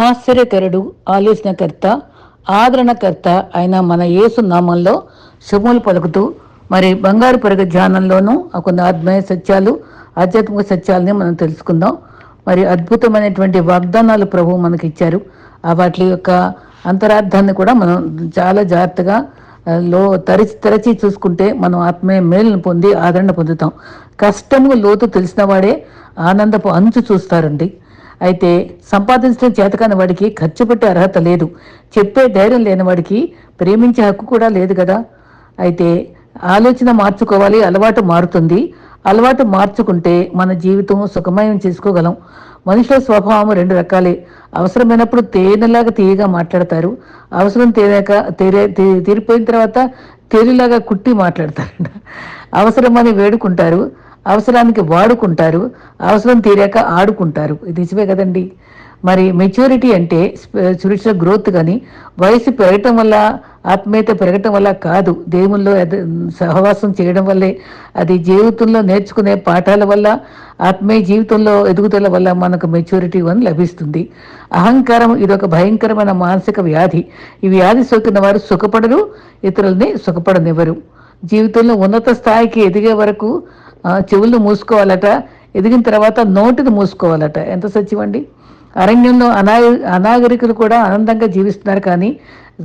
ఆశ్చర్యకరుడు ఆలోచనకర్త ఆదరణకర్త అయిన మన యేసు నామంలో శుభములు పలుకుతూ మరి బంగారు పొరగ ధ్యానంలోనూ కొన్ని ఆత్మీయ సత్యాలు ఆధ్యాత్మిక సత్యాలని మనం తెలుసుకుందాం. మరి అద్భుతమైనటువంటి వాగ్దానాలు ప్రభు మనకి ఇచ్చారు ఆ వాటి యొక్క అంతరార్థాన్ని కూడా మనం చాలా జాగ్రత్తగా లో తరచి తెరచి చూసుకుంటే మనం ఆత్మీయ మేలును పొంది ఆదరణ పొందుతాం. కష్టము లోతు తెలిసిన వాడే ఆనందపు అంచు చూస్తారండి. అయితే సంపాదించడం చేతకాని వాడికి ఖర్చు పెట్టే అర్హత లేదు. చెప్పే ధైర్యం లేని వాడికి ప్రేమించే హక్కు కూడా లేదు కదా. అయితే ఆలోచన మార్చుకోవాలి అలవాటు మారుతుంది. అలవాటు మార్చుకుంటే మన జీవితం సుఖమయం చేసుకోగలం. మనుషుల స్వభావం రెండు రకాలే. అవసరమైనప్పుడు తేనెలాగా తీయగా మాట్లాడతారు. అవసరం తీరాక తీరే తీరిపోయిన తర్వాత తేలిలాగా కుట్టి మాట్లాడతారు అవసరమని వేడుకుంటారు. అవసరానికి వాడుకుంటారు అవసరం తీరాక ఆడుకుంటారు. ఇది నిజమే కదండి. మరి మెచ్యూరిటీ అంటే స్పిరిచువల్ గ్రోత్ కానీ వయసు పెరగటం వల్ల ఆత్మీయత పెరగటం వల్ల కాదు. దేవుల్లో సహవాసం చేయడం వల్లే అది జీవితంలో నేర్చుకునే పాఠాల వల్ల ఆత్మీయ జీవితంలో ఎదుగుదల వల్ల మనకు మెచ్యూరిటీ వన్ లభిస్తుంది. అహంకారం ఇది ఒక భయంకరమైన మానసిక వ్యాధి. ఈ వ్యాధి సోకిన వారు సుఖపడరు ఇతరులని సుఖపడనివ్వరు. జీవితంలో ఉన్నత స్థాయికి ఎదిగే వరకు చెవులు మూసుకోవాలట ఎదిగిన తర్వాత నోటిని మూసుకోవాలట. ఎంత సత్యమండి? అరణ్యంలో అనా అనాగరికులు కూడా ఆనందంగా జీవిస్తున్నారు కానీ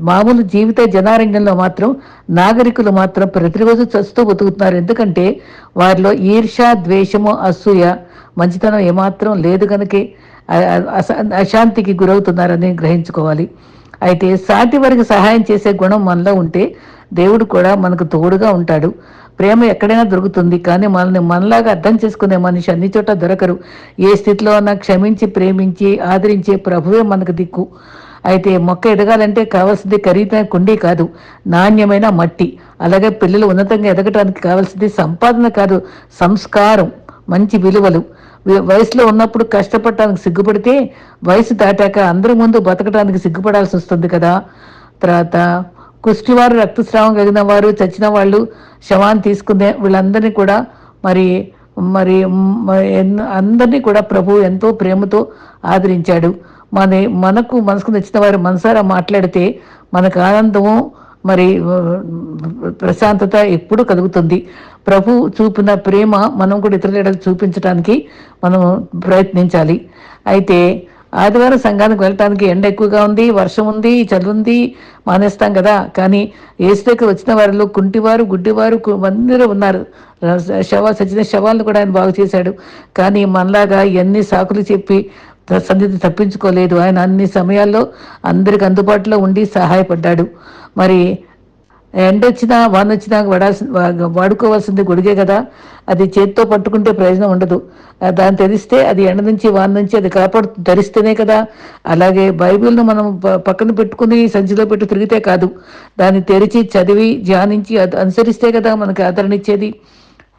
మామూలు జీవిత జనారణ్యంలో మాత్రం నాగరికులు మాత్రం ప్రతిరోజు చస్తూ బతుకుతున్నారు. ఎందుకంటే వారిలో ఈర్ష ద్వేషము అసూయ మంచితనం ఏమాత్రం లేదు కనుకే అశాంతికి గురవుతున్నారని గ్రహించుకోవాలి. అయితే సాటి వారికి సహాయం చేసే గుణం మనలో ఉంటే దేవుడు కూడా మనకు తోడుగా ఉంటాడు. ప్రేమ ఎక్కడైనా దొరుకుతుంది కానీ మనల్ని మనలాగా అర్థం చేసుకునే మనిషి అన్ని చోట దొరకరు. ఏ స్థితిలో ఉన్నా క్షమించి ప్రేమించి ఆదరించే ప్రభువే మనకు దిక్కు. అయితే మొక్క ఎదగాలంటే కావాల్సింది ఖరీదైన కుండీ కాదు నాణ్యమైన మట్టి. అలాగే పిల్లలు ఉన్నతంగా ఎదగటానికి కావాల్సింది సంపాదన కాదు సంస్కారం మంచి విలువలు. వయసులో ఉన్నప్పుడు కష్టపడటానికి సిగ్గుపడితే వయసు దాటాక అందరి ముందు బతకడానికి సిగ్గుపడాల్సి వస్తుంది కదా. తర్వాత కుష్టివారు రక్తస్రావం కలిగిన వారు చచ్చిన వాళ్ళు శవాన్ని తీసుకునే వీళ్ళందరినీ కూడా మరి మరి అందరినీ కూడా ప్రభు ఎంతో ప్రేమతో ఆదరించాడు. మన మనకు మనసుకు నచ్చిన వారు మనసారా మాట్లాడితే మనకు ఆనందము మరి ప్రశాంతత ఎప్పుడు కలుగుతుంది. ప్రభు చూపిన ప్రేమ మనం కూడా ఇతరుల చూపించడానికి మనం ప్రయత్నించాలి. అయితే ఆదివారం సంఘానికి వెళ్ళటానికి ఎండ ఎక్కువగా ఉంది వర్షం ఉంది చదువుంది మానేస్తాం కదా. కానీ ఏసులోకి వచ్చిన వారిలో కుంటివారు గుడ్డివారు అందరూ ఉన్నారు. శవ సచిన శవాలను కూడా ఆయన బాగు చేశాడు. కానీ మనలాగా ఎన్ని సాకులు చెప్పి త- సన్నిధి తప్పించుకోలేదు. ఆయన అన్ని సమయాల్లో అందరికి అందుబాటులో ఉండి సహాయపడ్డాడు. మరి ఎండ వచ్చినా వాన వచ్చినా వాడాల్సి వాడుకోవాల్సింది గొడుగే కదా. అది చేతితో పట్టుకుంటే ప్రయోజనం ఉండదు. దాన్ని తెరిస్తే అది ఎండ నుంచి వాన నుంచి అది కాపాడు ధరిస్తేనే కదా. అలాగే బైబిల్ను మనం పక్కన పెట్టుకుని సంచిలో పెట్టి తిరిగితే కాదు. దాన్ని తెరిచి చదివి ధ్యానించి అది అనుసరిస్తే కదా మనకి ఆదరణ ఇచ్చేది.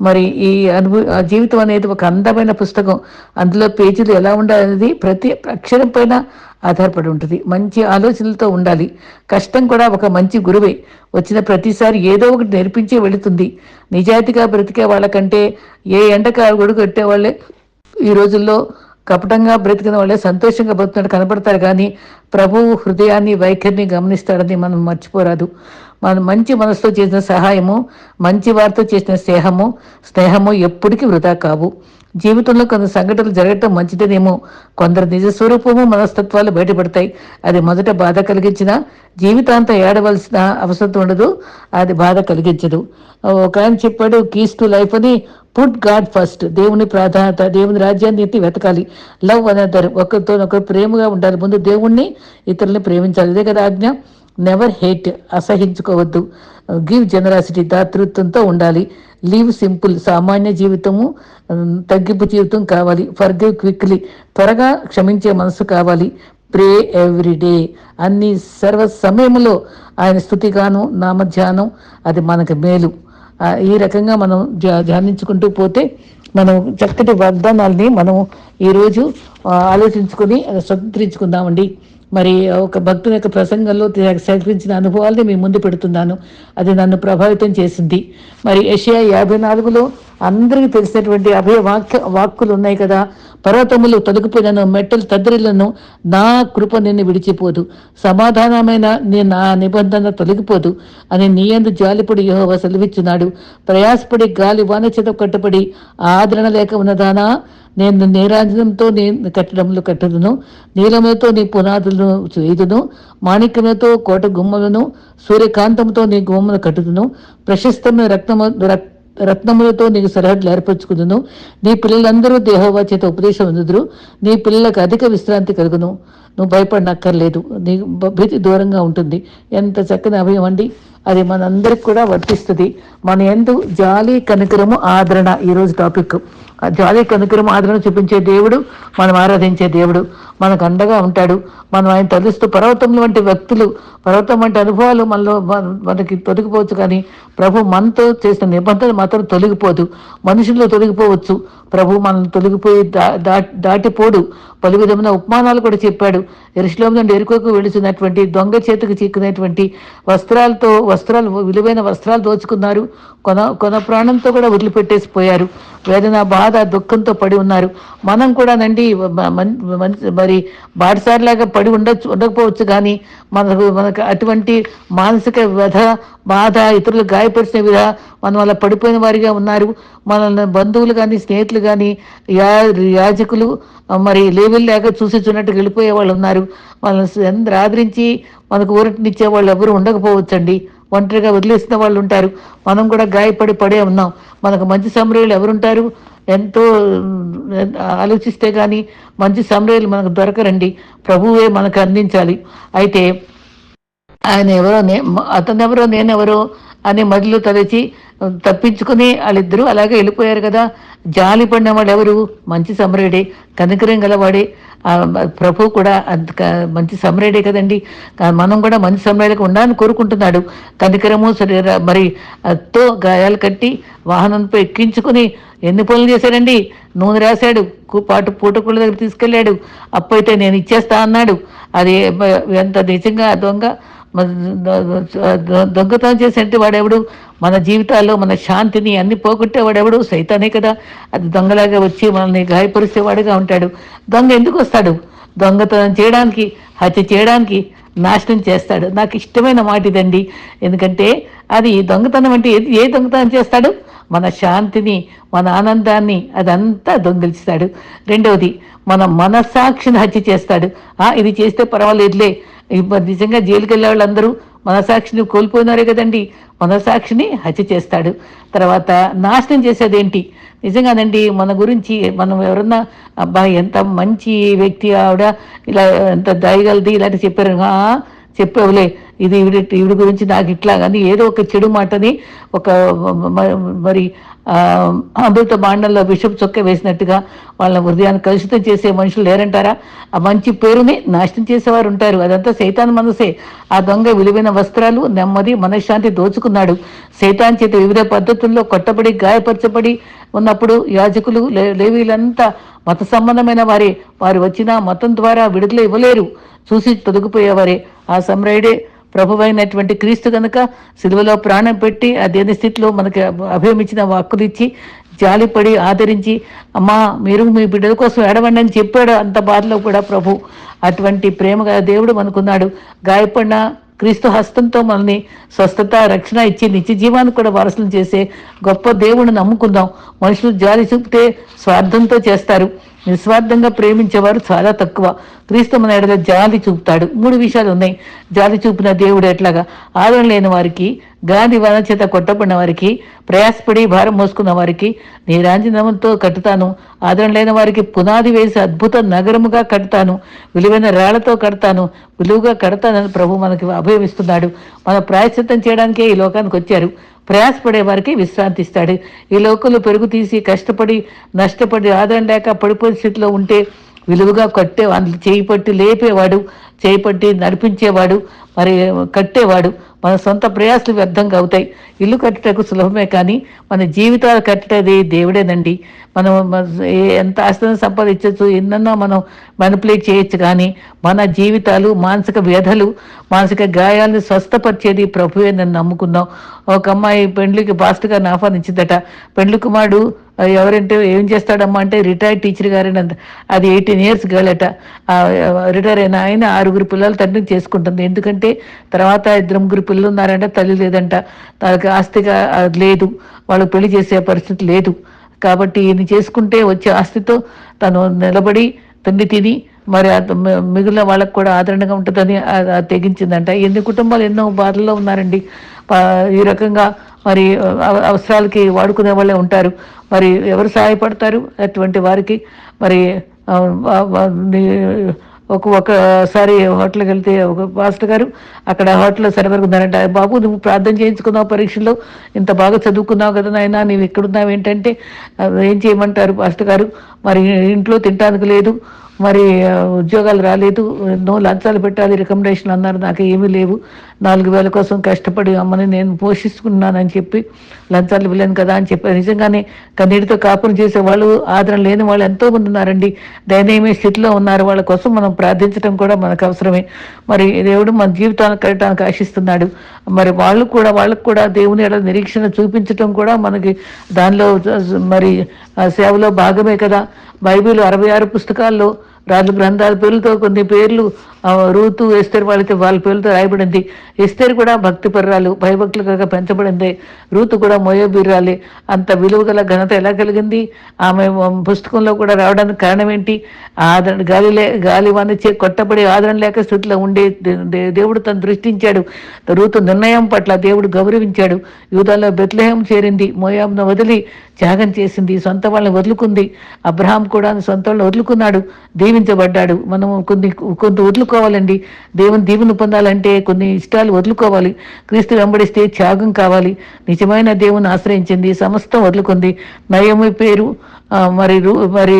మరి ఈ అనుభవ జీవితం అనేది ఒక అందమైన పుస్తకం. అందులో పేజీలు ఎలా ఉండాలనేది ప్రతి అక్షరం పైన ఆధారపడి ఉంటుంది. మంచి ఆలోచనలతో ఉండాలి. కష్టం కూడా ఒక మంచి గురువే. వచ్చిన ప్రతిసారి ఏదో ఒకటి నేర్పించే వెళుతుంది. నిజాయితీగా బ్రతికే వాళ్ళకంటే ఏ ఎండక గొడుగు కట్టే వాళ్ళే ఈ రోజుల్లో కపటంగా బ్రతికిన వాళ్ళే సంతోషంగా బ్రతుకున్నట్టు కనపడతారు కానీ ప్రభువు హృదయాన్ని వైఖరిని గమనిస్తాడని మనం మర్చిపోరాదు. మనం మంచి మనసుతో చేసిన సహాయము మంచి వారితో చేసిన స్నేహము స్నేహము ఎప్పటికీ వృధా కావు. జీవితంలో కొన్ని సంఘటనలు జరగటం మంచిదేనేమో. కొందరు నిజ స్వరూపము మనస్తత్వాలు బయటపడతాయి. అది మొదట బాధ కలిగించిన జీవితాంతం ఏడవలసిన అవసరం ఉండదు. అది బాధ కలిగించదు. ఒక ఆయన చెప్పాడు కీస్ టు లైఫ్ అని పుట్ గాడ్ ఫస్ట్ దేవుని ప్రాధాన్యత దేవుని రాజ్యాన్ని ఎత్తి వెతకాలి. లవ్ అనేదారు ఒకరితో ఒకరు ప్రేమగా ఉండాలి. ముందు దేవుణ్ణి ఇతరుల్ని ప్రేమించాలి. ఇదే కదా ఆజ్ఞ. నెవర్ హేట్ అసహించుకోవద్దు. గివ్ జనరాసిటీ దాతృత్వంతో ఉండాలి. లీవ్ సింపుల్ సామాన్య జీవితము తగ్గింపు జీవితం కావాలి. ఫర్గివ్ క్విక్లీ త్వరగా క్షమించే మనసు కావాలి. ప్రే ఎవ్రీ డే అన్ని సర్వ సమయంలో ఆయన స్థుతిగాను నామధ్యానం అది మనకు మేలు. ఈ రకంగా మనం ధ్యానించుకుంటూ పోతే మనం చక్కటి వాగ్దానాల్ని మనం ఈరోజు ఆలోచించుకొని స్వతంత్రించుకుందామండి. మరి ఒక భక్తుని యొక్క ప్రసంగంలో సేకరించిన అనుభవాల్ని మీ ముందు పెడుతున్నాను. అది నన్ను ప్రభావితం చేసింది. మరి ఏషియా యాభై నాలుగులో అందరికీ తెలిసినటువంటి అభయ వాక్య వాక్కులు ఉన్నాయి కదా. పర్వతములు తొలగిపోయినను మెట్టలు తద్దరిలను నా కృప నిన్ను విడిచిపోదు. సమాధానమైన నీ నా నిబంధన తొలగిపోదు అని నీయందు జాలిపడి యెహోవా సెలవిచ్చున్నాడు. ప్రయాసపడి గాలి వాన చేత కట్టుబడి ఆదరణ లేక ఉన్నదానా? నేను నీరాజనంతో నీ కట్టడములు కట్టదును నీలములతో నీ పునాదులను చేయుదును మాణిక్యములతో కోట గుమ్మలను సూర్యకాంతంతో నీ గుమ్మలు కట్టుదును ప్రశస్తమైన రక్తము రత్నములతో నీకు సరిహద్దులు ఏర్పరచుకుందును. నీ పిల్లలందరూ దేహోవా చేత ఉపదేశం అందుదురు. నీ పిల్లలకు అధిక విశ్రాంతి కలుగును. నువ్వు భయపడనక్కర్లేదు. నీ భీతి దూరంగా ఉంటుంది. ఎంత చక్కని అభయం అండి. అది మనందరికి కూడా వర్తిస్తుంది. మన ఎందు జాలి కనికరము ఆదరణ ఈరోజు టాపిక్. జాలి కనుకరం ఆదరణ చూపించే దేవుడు మనం ఆరాధించే దేవుడు మనకు అండగా ఉంటాడు. మనం ఆయన తలుస్తూ పర్వతం వంటి వ్యక్తులు పర్వతం వంటి అనుభవాలు మనలో మనకి తొలగిపోవచ్చు కానీ ప్రభు మనతో చేసిన నిబంధన మాత్రం తొలగిపోదు. మనుషుల్లో తొలగిపోవచ్చు. ప్రభు మనల్ని తొలగిపోయి దా దాటిపోడు. పలు విధమైన ఉపమానాలు కూడా చెప్పాడు. ఎరుసలేం నుండి ఎరుకోకు వెళుతున్నటువంటి దొంగ చేతికి చిక్కునేటువంటి వస్త్రాలతో వస్త్రాలు విలువైన వస్త్రాలు దోచుకున్నారు. కొన కొన ప్రాణంతో కూడా వదిలిపెట్టేసి పోయారు వేదన బాధ దుఃఖంతో పడి ఉన్నారు. మనం కూడా నండి మరి బాటసారిలాగా పడి ఉండొచ్చు ఉండకపోవచ్చు కానీ మనకు మనకు అటువంటి మానసిక వ్యధ బాధ ఇతరులు గాయపరిచిన విధ మనం అలా పడిపోయిన వారిగా ఉన్నారు. మనల్ని బంధువులు కానీ స్నేహితులు కానీ యా యాజకులు మరి లేవెల్ లేక చూసి చూనట్టు వెళ్ళిపోయే వాళ్ళు ఉన్నారు. మనల్ని అందరూ ఆదరించి మనకు ఊరటినిచ్చే వాళ్ళు ఎవరు ఉండకపోవచ్చండి. ఒంటరిగా వదిలేసిన వాళ్ళు ఉంటారు. మనం కూడా గాయపడి పడే ఉన్నాం. మనకు మంచి సమరయులు ఎవరుంటారు? ఎంతో ఆలోచిస్తే కానీ మంచి సమరయులు మనకు దొరకరండి. ప్రభువే మనకు అందించాలి. అయితే ఆయన ఎవరో నే అతను ఎవరో నేనెవరో అని మొదలు తలచి తప్పించుకుని వాళ్ళిద్దరూ అలాగే వెళ్ళిపోయారు కదా. జాలి పడిన వాళ్ళు ఎవరు మంచి సమరేడే కనికరం గలవాడే. ప్రభు కూడా మంచి సమరేడే కదండి. మనం కూడా మంచి సమరేడిగా ఉండాలని కోరుకుంటున్నాడు. కనికరము శరీర మరి తో గాయాలు కట్టి వాహనంపై ఎక్కించుకుని ఎన్ని పనులు చేశాడండి నూనె రాశాడు పాటు పూటకుళ్ళ దగ్గర తీసుకెళ్ళాడు. అప్పైతే నేను ఇచ్చేస్తా అన్నాడు. అది ఎంత నిజంగా దొంగ దొంగతనం చేసినట్టు వాడెవడు? మన జీవితాల్లో మన శాంతిని అన్ని పోగొట్టేవాడెవడు? సైతానే కదా. అది దొంగలాగా వచ్చి మనల్ని గాయపరిచేవాడుగా ఉంటాడు. దొంగ ఎందుకు వస్తాడు? దొంగతనం చేయడానికి హత్య చేయడానికి నాశనం చేస్తాడు. నాకు ఇష్టమైన మాట ఇదండి. ఎందుకంటే అది దొంగతనం అంటే ఏ- ఏ దొంగతనం చేస్తాడు? మన శాంతిని మన ఆనందాన్ని అదంతా దొంగిలిస్తాడు. రెండవది మన మనస్సాక్షిని హత్య చేస్తాడు. ఆ ఇది చేస్తే పర్వాలేదులే. ఇప్పుడు నిజంగా జైలుకి వెళ్ళే వాళ్ళందరూ మనసాక్షిని కోల్పోయినారే కదండి. మనసాక్షిని హత్య చేస్తాడు. తర్వాత నాశనం చేసేదేంటి? నిజంగానండి మన గురించి మనం ఎవరన్నా అబ్బా ఎంత మంచి వ్యక్తి ఆవిడ ఇలా ఎంత దయగలది ఇలాంటి చెప్పారు. చెప్పావులే. ఇది ఈవిడ ఈవిడ గురించి నాకు ఇట్లా కానీ ఏదో ఒక చెడు మాటని ఒక మరి అమృత బాండంలో విషపు చొక్క వేసినట్టుగా వాళ్ళ హృదయాన్ని కలుషితం చేసే మనుషులు లేరంటారా? ఆ మంచి పేరుని నాశనం చేసేవారు ఉంటారు. అదంతా సైతాన్ మనసే. ఆ దొంగ విలువైన వస్త్రాలు నెమ్మది మనశ్శాంతి దోచుకున్నాడు. సైతాన్ చేత వివిధ పద్ధతుల్లో కొట్టబడి గాయపరచబడి ఉన్నప్పుడు యాజకులు లే- లేవీలంతా మత సంబంధమైన వారే. వారు వచ్చిన మతం ద్వారా విడుదల ఇవ్వలేరు. చూసి తొలగిపోయేవారే. ఆ సమ్రాయుడే ప్రభువైనటువంటి క్రీస్తు కనుక సిలువలో ప్రాణం పెట్టి ఆ దేని స్థితిలో మనకి అభయమిచ్చిన వాక్కులు ఇచ్చి జాలిపడి ఆదరించి అమ్మా మీరు మీ బిడ్డల కోసం ఏడవండి అని చెప్పాడు అంత బాధలో కూడా ప్రభు. అటువంటి ప్రేమగా దేవుడు మనకున్నాడు. గాయపడిన క్రీస్తు హస్తంతో మనల్ని స్వస్థత రక్షణ ఇచ్చి నిత్య జీవాన్ని కూడా వారసులు చేసే గొప్ప దేవుడిని నమ్ముకుందాం. మనుషులు జాలి చూపితే స్వార్థంతో చేస్తారు. నిస్వార్థంగా ప్రేమించేవారు చాలా తక్కువ. క్రీస్తు మన ఎడల జాలి చూపుతాడు. మూడు విషయాలు ఉన్నాయి. జాలి చూపిన దేవుడు ఎట్లాగా? ఆదరణ లేని వారికి గాలి వన చేత కొట్టబడిన వారికి ప్రయాసపడి భారం మోసుకున్న వారికి నీరాంజనంతో కట్టుతాను. ఆదరణ లేని వారికి పునాది వేసి అద్భుత నగరముగా కడతాను. విలువైన రాళ్ళతో కడతాను. విలువగా కడతానని ప్రభు మనకి అభయమిస్తున్నాడు. మన ప్రాయశ్చిత్తం చేయడానికే ఈ లోకానికి వచ్చారు. ప్రయాసపడే వారికి విశ్రాంతి ఇస్తాడు ఈ లోకంలో పెరుగు తీసి కష్టపడి నష్టపడి ఆదాయం లేక పడిపోయిన స్థితిలో ఉంటే విలువగా కట్టే అందులో చేయి పట్టి లేపేవాడు చేయి పట్టి నడిపించేవాడు మరి కట్టేవాడు. మన సొంత ప్రయాసాలు వ్యర్థంగా అవుతాయి. ఇల్లు కట్టుటకు సులభమే కానీ మన జీవితాలు కట్టేది దేవుడేనండి. మనం ఎంత ఆస్తిని సంపాదించవచ్చు ఎన్నన్నా మనం మనపులేట్ చేయొచ్చు కానీ మన జీవితాలు మానసిక వ్యధలు మానసిక గాయాలను స్వస్థపరిచేది ప్రభువే నన్ను నమ్ముకున్నాం. ఒక అమ్మాయి పెండ్లికి పాస్ట్గా గారిని ఆహ్వానించిందట. పెండ్లి కుమారుడు ఎవరంటే ఏం చేస్తాడమ్మా అంటే రిటైర్డ్ టీచర్ గారేనంత అది ఎయిటీన్ ఇయర్స్ గర్లట రిటైర్ అయిన ఆయన ఆరుగురు పిల్లలు తండ్రిని చేసుకుంటుంది. ఎందుకంటే తర్వాత ఇద్దరు ముగ్గురు పిల్లలు ఉన్నారంట తల్లి లేదంట. తనకి ఆస్తిగా లేదు. వాళ్ళు పెళ్ళి చేసే పరిస్థితి లేదు. కాబట్టి ఈయన చేసుకుంటే వచ్చే ఆస్తితో తను నిలబడి తిండి తిని మరి మిగిలిన వాళ్ళకు కూడా ఆదరణగా ఉంటుందని తెగించిందంట. ఎన్ని కుటుంబాలు ఎన్నో బాధల్లో ఉన్నారండి. ఈ రకంగా మరి అవ- అవసరాలకి వాడుకునే వాళ్ళే ఉంటారు. మరి ఎవరు సహాయపడతారు అటువంటి వారికి? మరి ఒక ఒకసారి హోటల్కి వెళ్తే ఒక పాస్టర్ గారు అక్కడ హోటల్లో సర్వర్ ఉన్నారంట. బాబు నువ్వు ప్రార్థన చేయించుకున్నావు పరీక్షలో ఇంత బాగా చదువుకున్నావు కదా నాయన నీవు ఎక్కడున్నావు ఏంటంటే? ఏం చేయమంటారు పాస్టర్ గారు? మరి ఇంట్లో తినడానికి లేదు. మరి ఉద్యోగాలు రాలేదు. ఎన్నో లంచాలు పెట్టాలి రికమెండేషన్లు అన్నారు. నాకు ఏమీ లేవు. నాలుగు వేల కోసం కష్టపడి అమ్మని నేను పోషిస్తున్నానని చెప్పి లంచాలు ఇవ్వలేను కదా అని చెప్పి నిజంగానే కన్నీటితో కాపురం చేసే వాళ్ళు ఆదరణ లేని వాళ్ళు ఎంతో మంది ఉన్నారండి. దయనీయమైన స్థితిలో ఉన్నారు. వాళ్ళ కోసం మనం ప్రార్థించడం కూడా మనకు అవసరమే. మరి దేవుడు మన జీవితాన్ని కట్టడానికి ఆశిస్తున్నాడు. మరి వాళ్ళు కూడా వాళ్ళకు కూడా దేవుని ఎలా నిరీక్షణ చూపించడం కూడా మనకి దానిలో మరి సేవలో భాగమే కదా. బైబిల్ అరవై ఆరు పుస్తకాల్లో రాజు గ్రంథాల పేర్లతో కొన్ని పేర్లు రూతు ఎస్తేరు వాళ్ళకి వాళ్ళ పేర్లతో రాయబడింది. ఎస్తేరు కూడా భక్తి పర్రాలు భయభక్తులుగా పెంచబడింది. రూతు కూడా మోయబీరాలి. అంత విలువ గల ఘనత ఎలా కలిగింది? ఆమె పుస్తకంలో కూడా రావడానికి కారణం ఏంటి? ఆదరణ గాలి లే గాలి వానిచ్చే కొట్టబడి ఆదరణ లేక స్థితిలో ఉండే దేవుడు తను దృష్టించాడు రూతు నిర్ణయం పట్ల దేవుడు గౌరవించాడు. యూదాలో బెత్లహేం చేరింది. మోయాబ్ను వదిలి త్యాగం చేసింది. సొంత వాళ్ళని వదులుకుంది. అబ్రహాం కూడా సొంత వాళ్ళని వదులుకున్నాడు. దీవించబడ్డాడు. మనం కొన్ని కొంత వదులుకోవాలండి. దేవుని దీవెన పొందాలంటే కొన్ని ఇష్టాలు వదులుకోవాలి. క్రీస్తు వెంబడిస్తే త్యాగం కావాలి. నిజమైన దేవుని ఆశ్రయించింది. సమస్తం వదులుకుంది. నయమి పేరు మరి మరి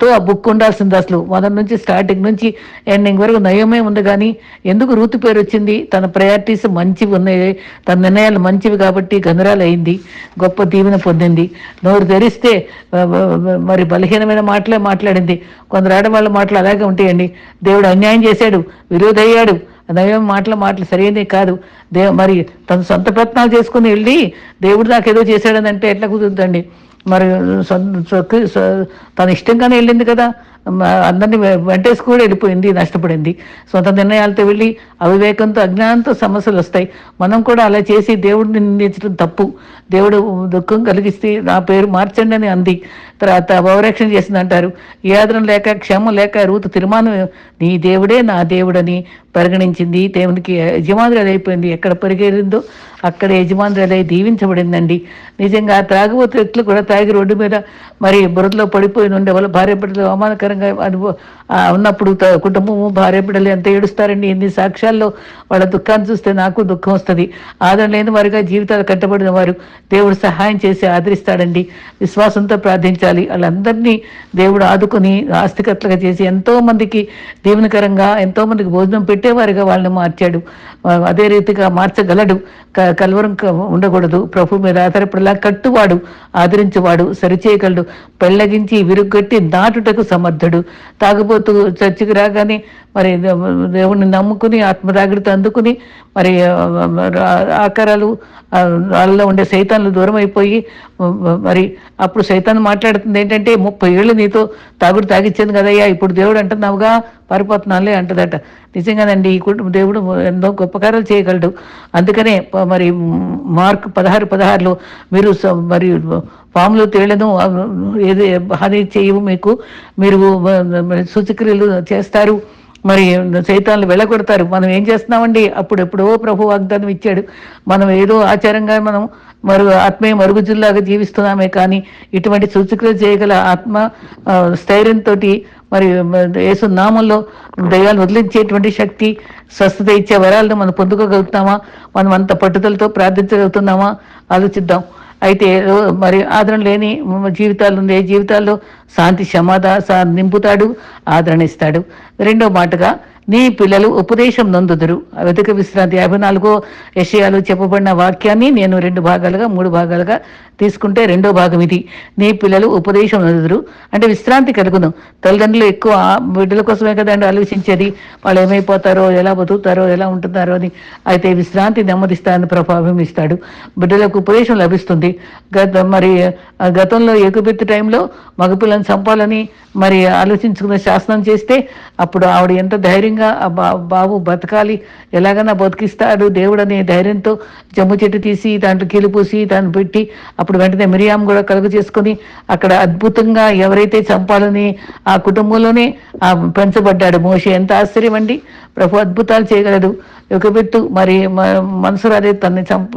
తో ఆ బుక్ ఉండాల్సింది అసలు. మొదటి నుంచి స్టార్టింగ్ నుంచి ఎండింగ్ వరకు నయమే ఉంది కానీ ఎందుకు రూతు పేరు వచ్చింది? తన ప్రయారిటీస్ మంచివి ఉన్నాయి. తన నిర్ణయాలు మంచివి కాబట్టి గందరాలు అయింది. గొప్ప దీవెన పొందింది. నోరు తెరిస్తే మరి బలహీనమైన మాటలే మాట్లాడింది. కొందరు ఆడవాళ్ళ మాటలు అలాగే ఉంటాయండి. దేవుడు అన్యాయం చేశాడు. విరోధయ్యాడు. నయం మాటల మాటలు సరైనవి కాదు. దే మరి తన సొంత ప్రయత్నాలు చేసుకుని వెళ్ళి దేవుడు నాకు ఏదో చేశాడని అంటే ఎట్లా కుదురుతుందండి? మరి తన ఇష్టంగానే వెళ్ళింది కదా. అందరినీ వెంటేసి కూడా వెళ్ళిపోయింది నష్టపడింది. సొంత నిర్ణయాలతో వెళ్ళి అవివేకంతో అజ్ఞానంతో సమస్యలు వస్తాయి. మనం కూడా అలా చేసి దేవుడిని నిందించడం తప్పు. దేవుడు దుఃఖం కలిగిస్తే నా పేరు మార్చండి అని అంది. తర్వాత అవరక్షణ చేసింది అంటారు. ఏ లేక క్షేమం లేక రూతు తిరుమానం నీ దేవుడే నా దేవుడని పరిగణించింది. దేవునికి యజమానురాలు అయిపోయింది. ఎక్కడ పరిగెరిందో అక్కడ యజమానురాలై దీవించబడిందండి. నిజంగా త్రాగబోతు వ్యక్తులు కూడా తాగి రోడ్డు మీద మరి బురదలో పడిపోయి ఉండే వాళ్ళ భార్య బిడ్డలు అవమానకరంగా అనుభవ ఉన్నప్పుడు కుటుంబము భార్య బిడ్డలు ఎంత ఏడుస్తారండి. ఎన్ని సాక్ష్యాల్లో వాళ్ళ దుఃఖాన్ని చూస్తే నాకు దుఃఖం వస్తుంది. ఆదరణ లేని వారిగా జీవితాలు కట్టబడిన వారు దేవుడు సహాయం చేసి ఆదరిస్తాడండి. విశ్వాసంతో ప్రార్థించాలి. వాళ్ళందరినీ దేవుడు ఆదుకొని ఆస్తికర్తలుగా చేసి ఎంతో మందికి దీవెనకరంగా ఎంతో మందికి భోజనం పెట్టేవారుగా వాళ్ళని మార్చాడు. అదే రీతిగా మార్చగలడు. క- కలవరం ఉండకూడదు. ప్రభు మీద ఆధారపడేలా కట్టువాడు ఆదరించేవాడు సరిచేయగలడు. పెళ్ళగించి విరుగ్గట్టి నాటుటకు సమర్థుడు తాగుబోతూ చర్చికి రాగానే మరి దే- దేవుణ్ణి నమ్ముకుని ఆత్మజాగ్రత్త అందుకుని మరి ఆకారాలు వాళ్ళలో ఉండే సైతాన్లు దూరం అయిపోయి మరి అప్పుడు సైతాన్ మాట్లాడుతుంది ఏంటంటే ముప్పై ఏళ్ళు నీతో తాగుడు తాగిచ్చాను కదయ్యా ఇప్పుడు దేవుడు అంటున్నావుగా పారిపోతున్నానులే అంటదట. నిజంగానండి ఈ కుటుంబ దేవుడు ఎంతో గొప్ప కార్యాలు చేయగలడు. అందుకనే ప- మరి మార్క్ పదహారు పదహారులో మీరు స- మరి పాములు తేళ్ళను ఏది హాని చేయవు మీకు. మీరు సూచక్రియలు చేస్తారు మరి సైతాన్లు వెళ్ళగొడతారు. మనం ఏం చేస్తున్నామండి? అప్పుడు ఎప్పుడో ప్రభు వాగ్దానం ఇచ్చాడు. మనం ఏదో ఆచారంగా మనం మరు ఆత్మీయ మరుగుజుల్లాగా జీవిస్తున్నామే కానీ ఇటువంటి సూచక్రియలు చేయగల ఆత్మ స్థైర్యంతో మరి యేసు నామంలో దయాలు వదిలించేటువంటి శక్తి స్వస్థత ఇచ్చే వరాలను మనం పొందుకోగలుగుతామా? మనం అంత పట్టుదలతో ప్రార్థించగలుగుతున్నామా? ఆలోచిద్దాం. అయితే మరి ఆదరణ లేని జీవితాలు ఉండే జీవితాల్లో శాంతి సమాధా నింపుతాడు ఆదరణ ఇస్తాడు. రెండో మాటగా నీ పిల్లలు ఉపదేశం నందుదురు. వెతుక విశ్రాంతి యాభై నాలుగో యషయాలు చెప్పబడిన వాక్యాన్ని నేను రెండు భాగాలుగా మూడు భాగాలుగా తీసుకుంటే రెండో భాగం ఇది. నీ పిల్లలు ఉపదేశం నందుదురు. అంటే విశ్రాంతి కలుగును. తల్లిదండ్రులు ఎక్కువ బిడ్డల కోసమే కదండి ఆలోచించేది. వాళ్ళు ఏమైపోతారో ఎలా బతుకుతారో ఎలా ఉంటున్నారో అని అయితే విశ్రాంతి నెమ్మదిస్తానని ప్రభావం ఇస్తాడు బిడ్డలకు ఉపదేశం లభిస్తుంది. గత మరి గతంలో ఎగుబెత్తి టైంలో మగపిల్లని చంపాలని మరి ఆలోచించుకున్న శాసనం చేస్తే అప్పుడు ఆవిడ ఎంత ధైర్యం ధైర్యంగా ఆ బా బాబు బతకాలి. ఎలాగైనా బతికిస్తాడు దేవుడు అనే ధైర్యంతో జమ్ము చెట్టు తీసి దాంట్లో కీలుపూసి దాన్ని పెట్టి అప్పుడు వెంటనే మిరియాం కూడా కలుగు చేసుకుని అక్కడ అద్భుతంగా ఎవరైతే చంపాలని ఆ కుటుంబంలోనే పెంచబడ్డాడు. మోషే ఎంత ఆశ్చర్యం అండి ప్రభు అద్భుతాలు చేయగలడు. ఒకబెత్తు మరి మ- మనసు తనని చంప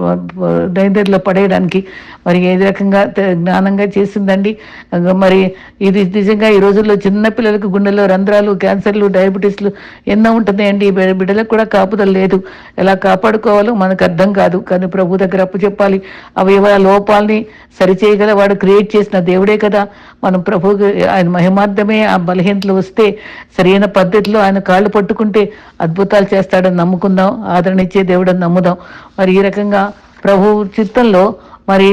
దైందర్లో పడేయడానికి మరి ఏ రకంగా జ్ఞానంగా చేసిందండి. మరి ఇది నిజంగా ఈ రోజుల్లో చిన్న పిల్లలకు గుండెల్లో రంధ్రాలు క్యాన్సర్లు డయాబెటీస్లు ఎన్నో ఉంటున్నాయండి. ఈ బిడ్డలకు కూడా కాపుదల లేదు. ఎలా కాపాడుకోవాలో మనకు అర్థం కాదు. కానీ ప్రభు దగ్గర అప్పు చెప్పాలి. అవయవ లోపాలని సరిచేయగల వాడు క్రియేట్ చేసిన దేవుడే కదా. మనం ప్రభు ఆయన మహిమార్థమే ఆ బలహీనతలు వస్తే సరైన పద్ధతిలో ఆయన కాళ్ళు పట్టుకుంటే అద్భుతాలు చేస్తాడని నమ్ముకుందాం. ఆదరణ ఇచ్చే దేవుడని నమ్ముదాం. మరి ఈ రకంగా ప్రభు చిత్తంలో మరి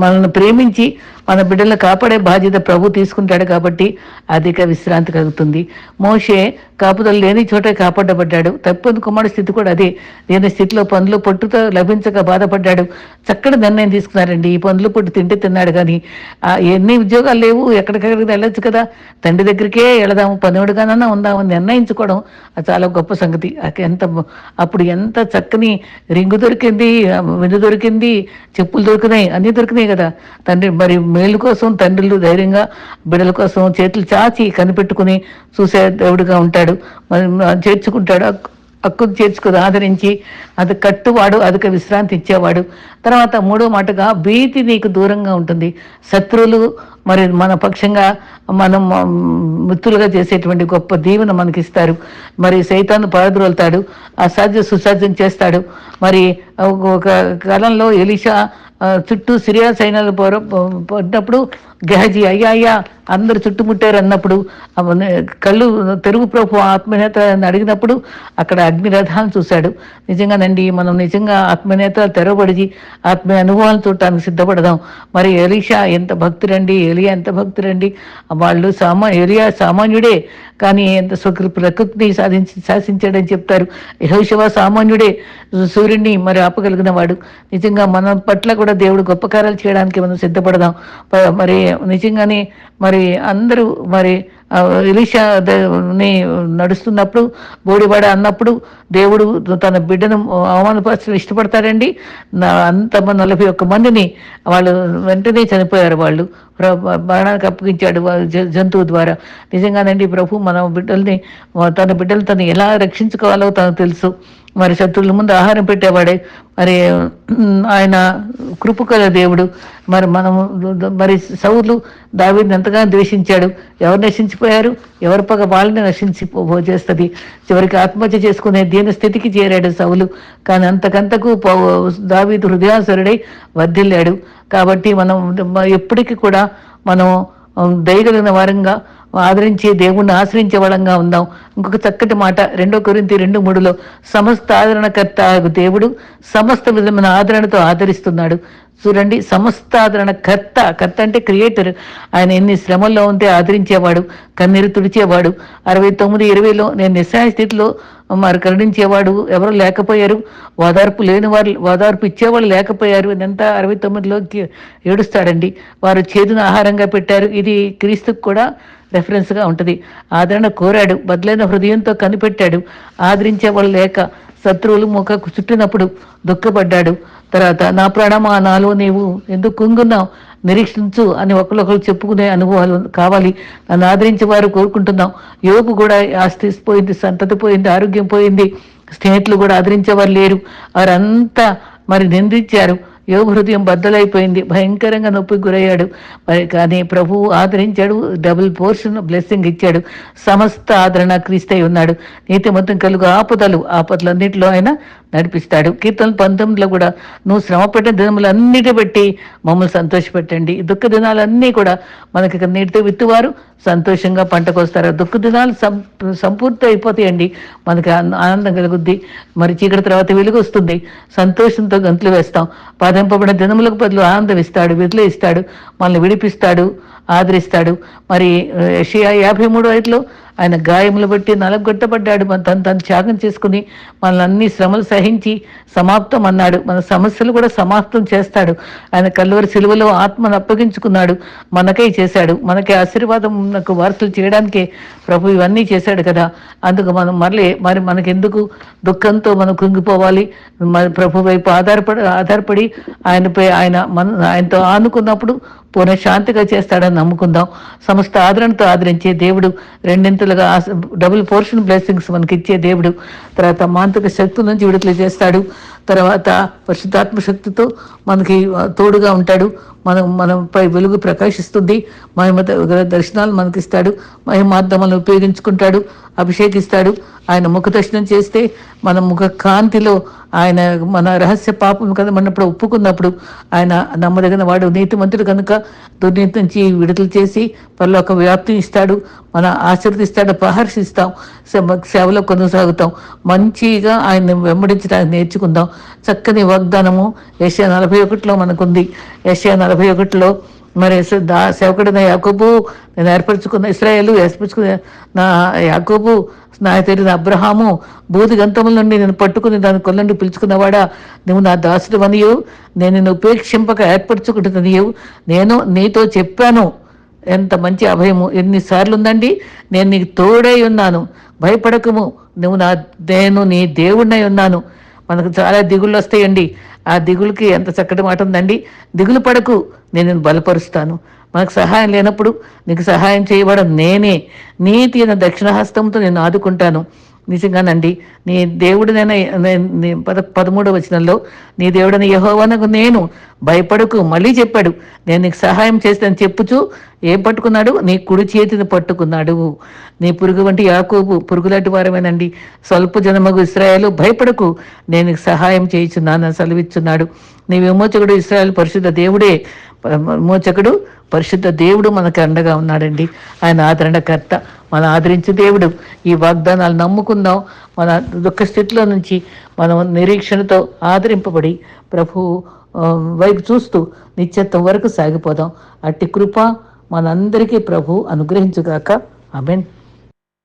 మనల్ని ప్రేమించి మన బిడ్డలను కాపాడే బాధ్యత ప్రభు తీసుకుంటాడు కాబట్టి అధిక విశ్రాంతి కలుగుతుంది. మోషే కాపుదలు లేని చోటే కాపాడబడ్డాడు. తప్పని కుమారుడు స్థితి కూడా అదే. లేని స్థితిలో పనులు పొట్టుతో లభించక బాధపడ్డాడు. చక్కటి నిర్ణయం తీసుకున్నారండి ఈ పనులు పొట్టు తింటే తిన్నాడు కానీ ఆ ఎన్ని ఉద్యోగాలు లేవు. ఎక్కడికెక్కడికి వెళ్ళొచ్చు కదా. తండ్రి దగ్గరికే వెళదాము. పనివాడుగానన్నా ఉందామని నిర్ణయించుకోవడం చాలా గొప్ప సంగతి. ఎంత అప్పుడు ఎంత చక్కని రింగు దొరికింది విందు దొరికింది చెప్పులు దొరికినాయి అన్నీ దొరికినాయి కదా. తండ్రి మరి మేలు కోసం తండ్రులు ధైర్యంగా బిడ్డల కోసం చేతులు చాచి కనిపెట్టుకుని చూసే దేవుడిగా ఉంటాడు. మరి చేర్చుకుంటాడు. హక్కును చేర్చుకుని ఆదరించి అది కట్టువాడు అధిక విశ్రాంతి ఇచ్చేవాడు. తర్వాత మూడో మాటగా భీతి నీకు దూరంగా ఉంటుంది. శత్రువులు మరి మన పక్షంగా మనం మిత్రులుగా చేసేటువంటి గొప్ప దీవెన మనకిస్తారు. మరి సైతాన్ని పారద్రోలుతాడు. అసాధ్య సుసాధ్యం చేస్తాడు. మరి ఒక కాలంలో ఎలిషా చుట్టూ సిరియా సైన్యాలు పోర పడినప్పుడు గహజీ అయ్యా అయ్యా అందరు చుట్టుముట్టారు అన్నప్పుడు కళ్ళు తెలుగు ప్రభు ఆత్మనేత అని అడిగినప్పుడు అక్కడ అగ్నిరథాన్ని చూశాడు. నిజంగానండి మనం నిజంగా ఆత్మనేత తెరవబడి ఆత్మీయ అనుభవాలను చూడటానికి సిద్ధపడదాం. మరి ఎలీషా ఎంత భక్తురండి ఎలియా ఎంత భక్తురండి? వాళ్ళు సామా ఎలియా సామాన్యుడే కానీ ఎంత స్వకృ ప్రకృతిని సాధించి శాసించాడని చెప్తారు. యహోశివ సామాన్యుడే సూర్యుడిని మరి ఆపగలిగిన వాడు నిజంగా మన పట్ల కూడా దేవుడు గొప్ప కార్యాలు చేయడానికి మనం సిద్ధపడదాం. ప- మరి నిజంగానే మరి అందరూ మరి ని నడుస్తున్నప్పుడు బోడివాడ అన్నప్పుడు దేవుడు తన బిడ్డను అవమానపరచడం ఇష్టపడతారండి అంత నలభై ఒక్క మందిని వాళ్ళు వెంటనే చనిపోయారు వాళ్ళు. ప్ర- మరణానికి అప్పగించాడు జంతువు ద్వారా. నిజంగానండి ప్రభు మన బిడ్డల్ని తన బిడ్డలు తను ఎలా రక్షించుకోవాలో తనకు తెలుసు. మరి శత్రువుల ముందు ఆహారం పెట్టేవాడే. మరి ఆయన కృపకల దేవుడు. మరి మనము మరి సౌలు దావీని ఎంతగానో ద్వేషించాడు. ఎవరు నశించిపోయారు? ఎవరి పగ వాళ్ళని నశించి చేస్తుంది చివరికి ఆత్మహత్య చేసుకునే దీని స్థితికి చేరాడు సౌలు. కానీ అంతకంతకు పౌ- దావీదు హృదయాసురుడై వర్ధిల్లాడు. కాబట్టి మనం ఎప్పటికీ కూడా మనం దయగలిగిన వారంగా ఆదరించే దేవుణ్ణి ఆశ్రయించే వాళ్ళంగా ఉందాం. ఇంకొక చక్కటి మాట రెండో కొరింతి రెండు మూడులో సమస్త ఆదరణకర్త దేవుడు సమస్త విధమైన ఆదరణతో ఆదరిస్తున్నాడు. చూడండి సమస్త ఆదరణ కర్త. కర్త అంటే క్రియేటర్. ఆయన ఎన్ని శ్రమల్లో ఉంటే ఆదరించేవాడు కన్నీరు తుడిచేవాడు. అరవై తొమ్మిది ఇరవైలో నేను నిస్సాయ స్థితిలో మరి కరుణించేవాడు ఎవరు లేకపోయారు? ఓదార్పు లేని వారు ఓదార్పు ఇచ్చేవాళ్ళు లేకపోయారు. ఇదంతా అరవై తొమ్మిదిలో ఏడుస్తాడండి. వారు చేదును ఆహారంగా పెట్టారు. ఇది క్రీస్తుకు కూడా రెఫరెన్స్గా ఉంటుంది. ఆదరణ కోరాడు. బదులైన హృదయంతో కనిపెట్టాడు. ఆదరించే వాళ్ళు లేక శత్రువులు ముఖకు చుట్టినప్పుడు దుఃఖపడ్డాడు. తర్వాత నా ప్రాణమా నాలో నీవు ఎందుకు కుంగున్నావు? నిరీక్షించు అని ఒకరికొకరు చెప్పుకునే అనుభవాలు కావాలి. నన్ను ఆదరించే వారు కోరుకుంటున్నాం యోగు కూడా ఆస్తి పోయింది సంతతి పోయింది ఆరోగ్యం పోయింది. స్నేహితులు కూడా ఆదరించేవారు లేరు. వారంతా మరి నిందించారు. యోగ హృదయం బద్దలైపోయింది. భయంకరంగా నొప్పికి గురయ్యాడు. మరి కానీ ప్రభువు ఆదరించాడు. డబుల్ పోర్షన్ బ్లెస్సింగ్ ఇచ్చాడు. సమస్త ఆదరణ క్రీస్తై ఉన్నాడు. నీతి మొత్తం కలుగు ఆపదలు ఆపదలన్నింటిలో ఆయన నడిపిస్తాడు. కీర్తన పంతొమ్మిదిలో కూడా నువ్వు శ్రమ పెట్టిన దినములన్నిటి బట్టి మమ్మల్ని సంతోషపెట్టండి. దుఃఖ దినాలన్నీ కూడా మనకి ఇక్కడ నీటితో విత్తువారు. సంతోషంగా పంటకు వస్తారు దుఃఖ దినాలు సం సంపూర్తి అయిపోతాయండి మనకి ఆనందం కలుగుద్ది. మరి చీకటి తర్వాత వెలుగు వస్తుంది సంతోషంతో గంతులు వేస్తాం. బాధింపబడిన దినములకు బదులు ఆనందం ఇస్తాడు విధులు ఇస్తాడు మనల్ని విడిపిస్తాడు ఆదరిస్తాడు. మరి యెషయా యాభై మూడు ఐదులో ఆయన గాయములు బట్టి నలగొట్టబడ్డాడు. మన తను తను త్యాగం చేసుకుని మనల్ని అన్ని శ్రమలు సహించి సమాప్తం అన్నాడు. మన సమస్యలు కూడా సమాప్తం చేస్తాడు. ఆయన కల్వరి సిలువలో ఆత్మను అప్పగించుకున్నాడు. మనకై చేశాడు. మనకి ఆశీర్వాదం నాకు వారసులు చేయడానికే ప్రభు ఇవన్నీ చేశాడు కదా. అందుకు మనం మరలే మరి మనకెందుకు దుఃఖంతో మనం కృంగిపోవాలి? మరి ప్రభు వైపు ఆధారపడి ఆధారపడి ఆయనపై ఆయన మన ఆయనతో ఆనుకున్నప్పుడు శాంతిగా చేస్తాడని నమ్ముకుందాం. సమస్త ఆదరణతో ఆదరించే దేవుడు రెండింతలుగా డబుల్ పోర్షన్ బ్లెస్సింగ్స్ మనకి ఇచ్చే దేవుడు. తర్వాత మాంత్రిక శక్తుల నుంచి విడుదల చేస్తాడు. తర్వాత పరిశుద్ధాత్మశక్తితో మనకి తోడుగా ఉంటాడు. మనం మనపై వెలుగు ప్రకాశిస్తుంది. మహిమ దర్శనాలు మనకిస్తాడు. మహిమార్థమలను ఉపయోగించుకుంటాడు. అభిషేకిస్తాడు. ఆయన ముఖ దర్శనం చేస్తే మన ముఖ కాంతిలో ఆయన మన రహస్య పాపం కదా మనప్పుడు ఒప్పుకున్నప్పుడు ఆయన నమ్మదగిన వాడు నీతిమంతుడు కనుక దుర్నీతి నుంచి విడుదల చేసి పరలోక వ్యాప్తిని ఇస్తాడు. మన ఆశీర్దిస్తాడు ప్రహర్షిస్తాం సేవలో కొనసాగుతాం. మంచిగా ఆయన వెంబడించడానికి నేర్చుకుందాం. చక్కని వాగ్దానము. ఏషియా నలభై ఒకటిలో మనకుంది. ఏషియా నలభై ఒకటిలో మరి దా సేవకుడైన యాకోబు నేను ఏర్పరచుకున్న ఇస్రాయేలు ఏర్పరచుకున్న నా యాకోబు నా తెలియని అబ్రహాము బూది గంతముల నుండి నేను పట్టుకుని దాని కొల్లండి పిలుచుకున్నవాడా? నువ్వు నా దాసుడు అనియు నేను నిన్ను ఉపేక్షింపక ఏర్పరచుకుంటున్ననియు. నేను నీతో చెప్పాను. ఎంత మంచి అభయము ఎన్నిసార్లు ఉందండి నేను నీకు తోడై ఉన్నాను. భయపడకము. నువ్వు నా నేను నీ దేవుడినై ఉన్నాను. మనకు చాలా దిగుళ్ళు వస్తాయండి. ఆ దిగులుకి ఎంత చక్కటి మాట ఉందండి? దిగులు పడకు. నేను బలపరుస్తాను. మనకు సహాయం లేనప్పుడు నీకు సహాయం చేయబడం నేనే. నీతి అయిన దక్షిణ హస్తంతో నేను ఆదుకుంటాను. నిజంగానండి నీ దేవుడినైనా నీ పద పదమూడవ వచనంలో నీ దేవుడని యహోవనకు నేను భయపడకు మళ్ళీ చెప్పాడు నేను నీకు సహాయం చేస్తాను చెప్పుచు ఏం పట్టుకున్నాడు? నీ కుడి చేతిని పట్టుకున్నాడు. నీ పురుగు వంటి యాకోబు పురుగులాంటి వారమేనండి స్వల్ప జనమగు ఇస్రాయలు భయపడకు నేను సహాయం చేయించున్నాను సెలవిచ్చున్నాడు. నీ విమోచకుడు ఇస్రాయల్ పరిశుద్ధ దేవుడే విమోచకుడు పరిశుద్ధ దేవుడు మనకు అండగా ఉన్నాడండి. ఆయన ఆదరణకర్త మన ఆదరించే దేవుడు. ఈ వాగ్దానాలు నమ్ముకుందాం. మన దుఃఖ స్థితిలో నుంచి మనం నిరీక్షణతో ఆదరింపబడి ప్రభు వైపు చూస్తూ నిత్యత్వం వరకు సాగిపోదాం. అట్టి కృప మనందరికీ ప్రభు అనుగ్రహించుగాక. అమెన్